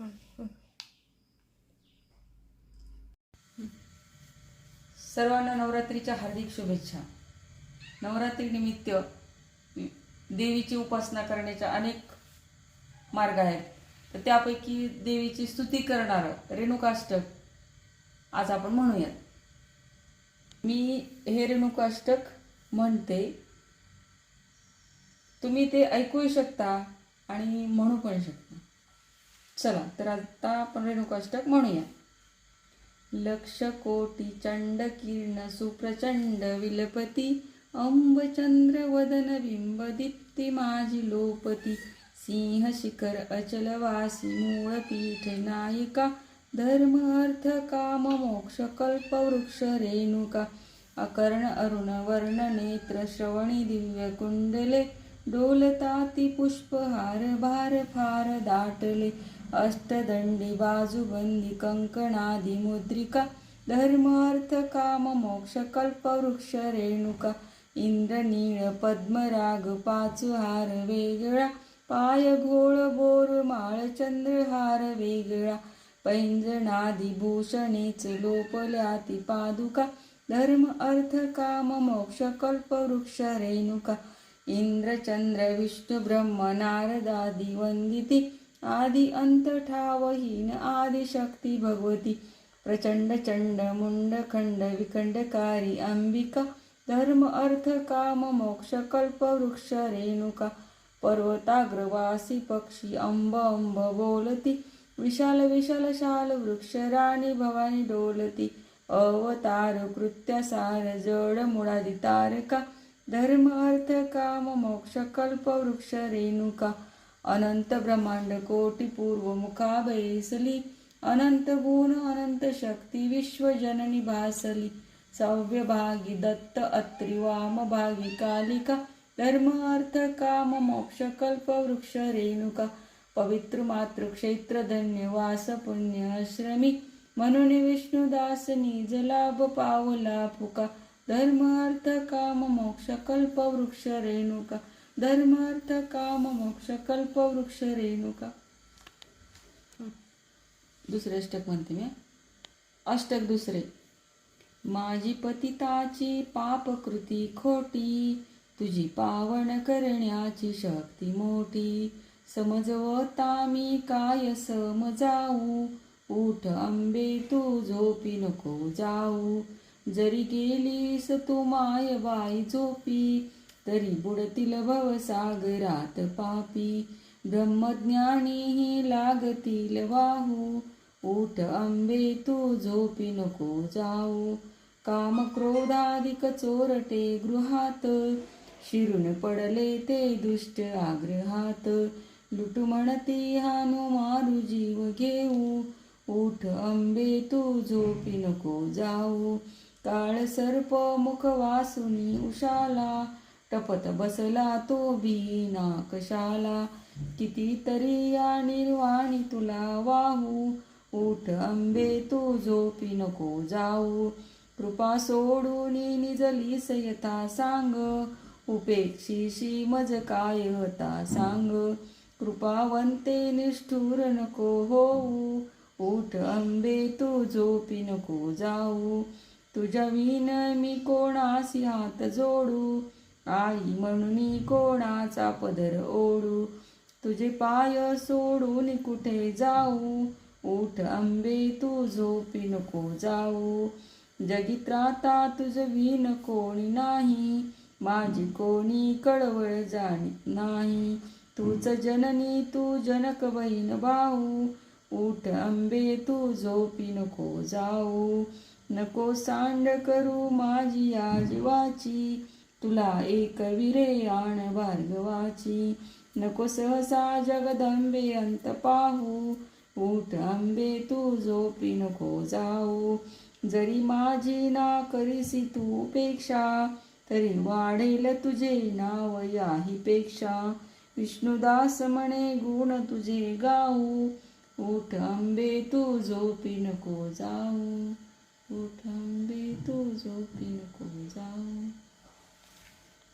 Hm. सर्वांना नवरात्रीच्या हार्दिक शुभेच्छा. नवरात्री निमित्त देवीची उपासना करण्याच्या अनेक मार्ग आहेत. तर त्यापैकी देवीची स्तुती करणारं रेणुकाष्टक आज आपण म्हणूयात. मी हे रेणुकाष्टक म्हणते. तुम्ही ते ऐकूही शकता आणि म्हणू पण शकता. चला तर आता आपण रेणुकाष्टक म्हणूया. लक्ष कोटी चंड किरण सुप्रचंड विलपती अंबचंद्र वदन बिंब दीप्ती माझी लोपती सिंह शिखर अचल वासी मूळ पीठ नायिका धर्म अर्थ काम मोक्ष कल्प वृक्ष रेणुका अकर्ण अरुण वर्ण नेत्र श्रवणी दिव्य कुंडले डोलताती पुष्पहार भार फार दाटले अष्टदंडी बाजूबंदी कंकणादी मुद्रिका धर्म अर्थ काम मोक्ष कल्प वृक्ष रेणुका इंद्र नीळ पद्मराग पाचुहार वेगळा पाय घोळ बोर माळ चंद्रहार वेगळा पैंजणादी भूषणेच लोपल्याती पादुका धर्म अर्थ काम मोक्ष कल्प वृक्ष रेणुका इंद्र चंद्र विष्णू ब्रह्म नारदादी वंदिती आदि अंत ठावहीन आदि शक्ती भगवती। प्रचंड चंड मुंड खंड विखंडकारी अंबिका। धर्म अर्थ काम मोक्ष कल्प वृक्ष रेणुका। पर्वताग्रवासी पक्षी अंब अंब बोलती। विशाल विशाल शाल वृक्ष राणी भवानी डोलती। अवतार कृत्यासार जड मुळादी तारका। धर्म अर्थ काम मोक्ष कल्प वृक्ष रेणुका। अनंत ब्रह्मांड कोटी पूर्व मुखा बैसली अनंत गुण अनंत शक्ती विश्व जननी भासली सव्य भागी दत्त अत्री वाम भागी कालिका धर्म अर्थ काम मोक्ष कल्प वृक्ष रेणुका पवित्र मातृ क्षेत्र धन्य वास पुण्य आश्रमी म्हणून विष्णुदास निज लाभ पावला फुका धर्म अर्थ काम मोक्ष कल्प वृक्ष रेणुका धर्मार्थ काम मोक्ष कल्प वृक्ष रेणुका दुसरे अष्टक म्हणते मी अष्टक दुसरे. माझी पतिताची पापकृती खोटी तुझी पावन करण्याची शक्ती मोठी. समजवता मी काय समजाऊ उठ आंबे तू झोपी नको जाऊ. जरी गेलीस तू माय बाई झोपी तरी बुडतील भवसागरात पापी. ब्रह्मज्ञानीही लागतील वाहू. उठ आंबे तू झोपी नको जाऊ. काम क्रोधाधिक चोरटे गृहात. शिरून पडले ते दुष्ट आग्रहात. लुटू म्हणती हानु मारू जीव घेऊ. उठ आंबे तू झोपी नको जाऊ. काळ सर्प मुख वासुनी उशाला. टपत बसला तो बीना कशाला? कितीतरी या निर्वाणी तुला वाहू. उठ आंबे तू झोपी नको जाऊ. कृपा सोडून निजली सयता सांग. उपेक्षीशी मज काय होता सांग. कृपावंते निष्ठुर नको होऊ. उठ आंबे तू झोपी नको जाऊ. तुझ्या विन मी कोणासी हात जोडू? आई म्हणून कोणाचा पदर ओढू? तुझे पाय सोडून कुठे जाऊ? उठ आंबे तू झोपी नको जाऊ. जगित राहता तुझ विण कोणी नाही. माझी कोणी कळवळ जाणीत नाही. तूच जननी तू जनक बहीण भाऊ. उठ आंबे तू झोपी नको जाऊ. नको सांड करू माझी आजीवाची. तुला एक विरे आण भार्गवाची नको सहसा जगदंबे अंत पाहू. उठ आंबे तू झोपी नको जाऊ. जरी माझी ना करीसी तू पेक्षा तरी वाढेल तुझे नाव याहीपेक्षा. विष्णुदास म्हणे गुण तुझे गाऊ. उठ आंबे तू झोपी नको जाऊ. उठ आंबे तू झोपी नको जाऊ.